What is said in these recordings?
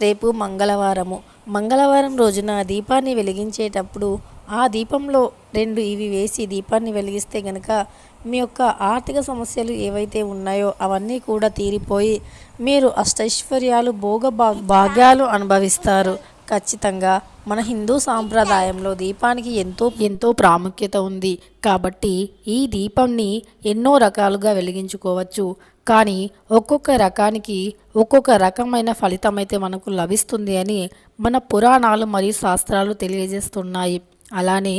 రేపు మంగళవారము. మంగళవారం రోజున దీపాన్ని వెలిగించేటప్పుడు ఆ దీపంలో రెండు ఇవి వేసి దీపాన్ని వెలిగిస్తే గనక మీ యొక్క ఆర్థిక సమస్యలు ఏవైతే ఉన్నాయో అవన్నీ కూడా తీరిపోయి మీరు అష్టైశ్వర్యాలు భోగ భా- భాగ్యాలు అనుభవిస్తారు. ఖచ్చితంగా మన హిందూ సాంప్రదాయంలో దీపానికి ఎంతో ఎంతో ప్రాముఖ్యత ఉంది. కాబట్టి ఈ దీపంని ఎన్నో రకాలుగా వెలిగించుకోవచ్చు. కానీ ఒక్కొక్క రకానికి ఒక్కొక్క రకమైన ఫలితం అయితే మనకు లభిస్తుంది అని మన పురాణాలు మరియు శాస్త్రాలు తెలియజేస్తున్నాయి. అలానే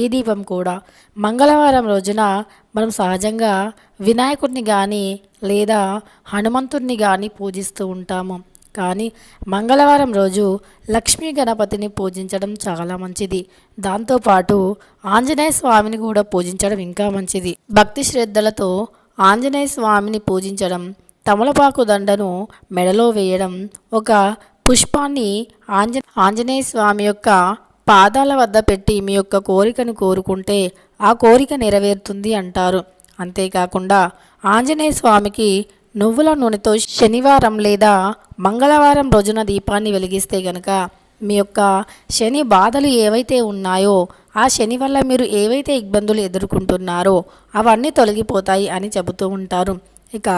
ఈ దీపం కూడా మంగళవారం రోజున మనం సహజంగా వినాయకుడిని కానీ లేదా హనుమంతుడిని కానీ పూజిస్తూ ఉంటాము. కానీ మంగళవారం రోజు లక్ష్మీ గణపతిని పూజించడం చాలా మంచిది. దాంతోపాటు ఆంజనేయ స్వామిని కూడా పూజించడం ఇంకా మంచిది. భక్తి శ్రద్ధలతో ఆంజనేయ స్వామిని పూజించడం తమలపాకు దండను మెడలో వేయడం ఒక పుష్పాన్ని ఆంజ ఆంజనేయ స్వామి యొక్క పాదాల వద్ద పెట్టి మీ యొక్క కోరికను కోరుకుంటే ఆ కోరిక నెరవేరుతుంది అంటారు. అంతేకాకుండా ఆంజనేయ స్వామికి నువ్వుల నూనెతో శనివారం లేదా మంగళవారం రోజున దీపాన్ని వెలిగిస్తే గనక మీ యొక్క శని బాధలు ఏవైతే ఉన్నాయో ఆ శని వల్ల మీరు ఏవైతే ఇబ్బందులు ఎదుర్కొంటున్నారో అవన్నీ తొలగిపోతాయి అని చెబుతూ ఉంటారు. ఇక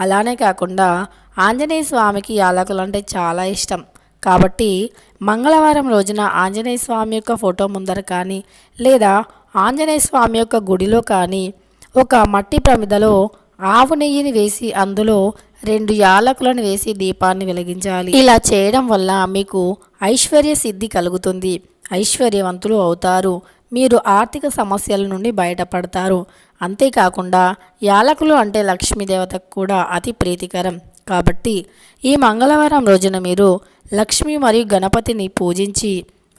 అలానే కాకుండా ఆంజనేయ స్వామికి యాలకులు అంటే చాలా ఇష్టం. కాబట్టి మంగళవారం రోజున ఆంజనేయ స్వామి యొక్క ఫోటో ముందర కానీ లేదా ఆంజనేయ స్వామి యొక్క గుడిలో కానీ ఒక మట్టి ప్రమిదలో ఆవు నెయ్యిని వేసి అందులో రెండు యాలకులను వేసి దీపాన్ని వెలిగించాలి. ఇలా చేయడం వల్ల మీకు ఐశ్వర్య సిద్ధి కలుగుతుంది. ఐశ్వర్యవంతులు అవుతారు. మీరు ఆర్థిక సమస్యల నుండి బయటపడతారు. అంతేకాకుండా యాలకులు అంటే లక్ష్మీదేవతకు కూడా అతి ప్రీతికరం. కాబట్టి ఈ మంగళవారం రోజున మీరు లక్ష్మి మరియు గణపతిని పూజించి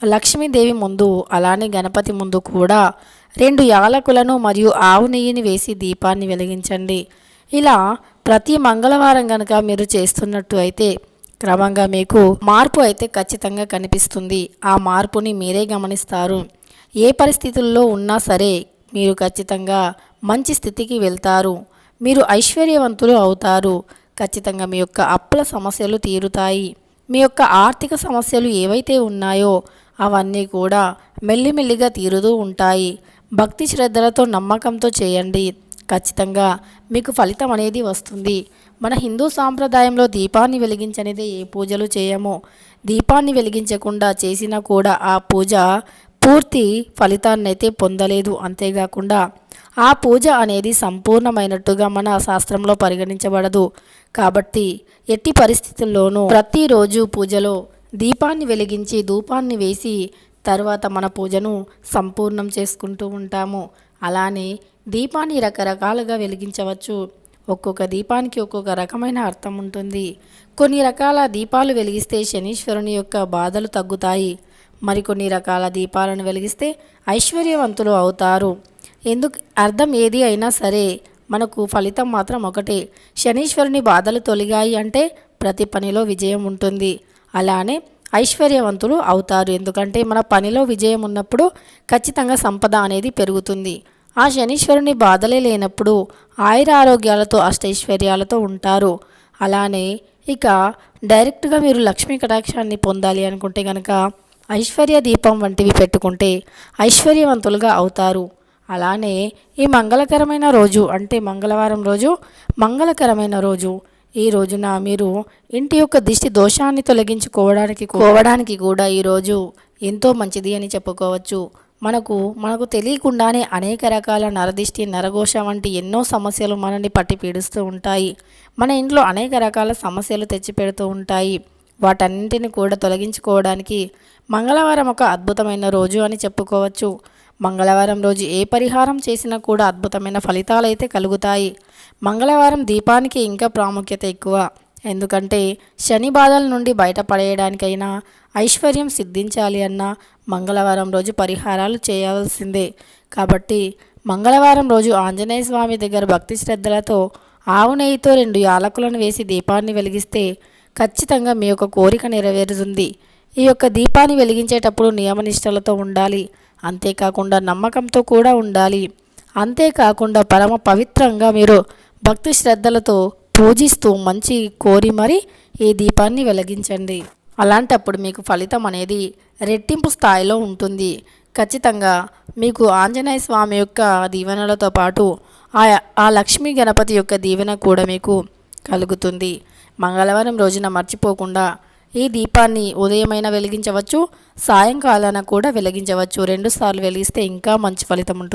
లక్ష్మీదేవి ముందు అలానే గణపతి ముందు కూడా రెండు యాలకులను మరియు ఆవు నెయ్యిని వేసి దీపాన్ని వెలిగించండి. ఇలా ప్రతి మంగళవారం కనుక మీరు చేస్తున్నట్టు అయితే క్రమంగా మీకు మార్పు అయితే ఖచ్చితంగా కనిపిస్తుంది. ఆ మార్పుని మీరే గమనిస్తారు. ఏ పరిస్థితుల్లో ఉన్నా సరే మీరు ఖచ్చితంగా మంచి స్థితికి వెళ్తారు. మీరు ఐశ్వర్యవంతులు అవుతారు. ఖచ్చితంగా మీ యొక్క అప్పుల సమస్యలు తీరుతాయి. మీ యొక్క ఆర్థిక సమస్యలు ఏవైతే ఉన్నాయో అవన్నీ కూడా మెల్లిమెల్లిగా తీరుతూ ఉంటాయి. భక్తి శ్రద్ధలతో నమ్మకంతో చేయండి. ఖచ్చితంగా మీకు ఫలితం అనేది వస్తుంది. మన హిందూ సాంప్రదాయంలో దీపాన్ని వెలిగించనిదే ఏ పూజలు చేయమో. దీపాన్ని వెలిగించకుండా చేసినా కూడా ఆ పూజ పూర్తి ఫలితాన్నైతే పొందలేదు. అంతేకాకుండా ఆ పూజ అనేది సంపూర్ణమైనట్టుగా మన శాస్త్రంలో పరిగణించబడదు. కాబట్టి ఎట్టి పరిస్థితుల్లోనూ ప్రతిరోజు పూజలో దీపాన్ని వెలిగించి ధూపాన్ని వేసి తర్వాత మన పూజను సంపూర్ణం చేసుకుంటూ ఉంటాము. అలానే దీపాన్ని రకరకాలుగా వెలిగించవచ్చు. ఒక్కొక్క దీపానికి ఒక్కొక్క రకమైన అర్థం ఉంటుంది. కొన్ని రకాల దీపాలు వెలిగిస్తే శనీశ్వరుని యొక్క బాధలు తగ్గుతాయి. మరికొన్ని రకాల దీపాలను వెలిగిస్తే ఐశ్వర్యవంతులు అవుతారు. ఎందుకు? అర్థం ఏది అయినా సరే మనకు ఫలితం మాత్రం ఒకటే. శనీశ్వరుని బాధలు తొలగాయి అంటే ప్రతి పనిలో విజయం ఉంటుంది. అలానే ఐశ్వర్యవంతులు అవుతారు. ఎందుకంటే మన పనిలో విజయం ఉన్నప్పుడు ఖచ్చితంగా సంపద అనేది పెరుగుతుంది. ఆ శనీశ్వరుని బాధలే లేనప్పుడు ఆయుర ఆరోగ్యాలతో అష్టైశ్వర్యాలతో ఉంటారు. అలానే ఇక డైరెక్ట్గా మీరు లక్ష్మీ కటాక్షాన్ని పొందాలి అనుకుంటే కనుక ఐశ్వర్య దీపం వంటివి పెట్టుకుంటే ఐశ్వర్యవంతులుగా అవుతారు. అలానే ఈ మంగళకరమైన రోజు అంటే మంగళవారం రోజు మంగళకరమైన రోజు ఈ రోజున మీరు ఇంటి యొక్క దిష్టి దోషాన్ని తొలగించుకోవడానికి కోవడానికి కూడా ఈరోజు ఎంతో మంచిది అని చెప్పుకోవచ్చు. మనకు మనకు తెలియకుండానే అనేక రకాల నరదిష్టి నరఘోష వంటి ఎన్నో సమస్యలు మనల్ని పట్టి పీడిస్తూ ఉంటాయి. మన ఇంట్లో అనేక రకాల సమస్యలు తెచ్చిపెడుతూ ఉంటాయి. వాటన్నింటిని కూడా తొలగించుకోవడానికి మంగళవారం ఒక అద్భుతమైన రోజు అని చెప్పుకోవచ్చు. మంగళవారం రోజు ఏ పరిహారం చేసినా కూడా అద్భుతమైన ఫలితాలైతే కలుగుతాయి. మంగళవారం దీపానికి ఇంకా ప్రాముఖ్యత ఎక్కువ. ఎందుకంటే శని బాధల నుండి బయటపడేయడానికైనా ఐశ్వర్యం సిద్ధించాలి అన్న మంగళవారం రోజు పరిహారాలు చేయవలసిందే కాబట్టి మంగళవారం రోజు ఆంజనేయ స్వామి దగ్గర భక్తి శ్రద్ధలతో ఆవు నెయ్యితో రెండు యాలకులను వేసి దీపాన్ని వెలిగిస్తే ఖచ్చితంగా మీ యొక్క కోరిక నెరవేరుతుంది. ఈ యొక్క దీపాన్ని వెలిగించేటప్పుడు నియమనిష్టలతో ఉండాలి. అంతేకాకుండా నమ్మకంతో కూడా ఉండాలి. అంతేకాకుండా పరమ పవిత్రంగా మీరు భక్తి శ్రద్ధలతో పూజిస్తూ మంచి కోరి మరి ఈ దీపాన్ని వెలిగించండి. అలాంటప్పుడు మీకు ఫలితం అనేది రెట్టింపు స్థాయిలో ఉంటుంది. ఖచ్చితంగా మీకు ఆంజనేయ స్వామి యొక్క దీవెనలతో పాటు ఆ ఆ లక్ష్మీ గణపతి యొక్క దీవెన కూడా మీకు కలుగుతుంది. మంగళవారం రోజున మర్చిపోకుండా ఈ దీపాన్ని ఉదయమైనా వెలిగించవచ్చు సాయంకాలాన కూడా వెలిగించవచ్చు. రెండుసార్లు వెలిగిస్తే ఇంకా మంచి ఫలితం ఉంటుంది.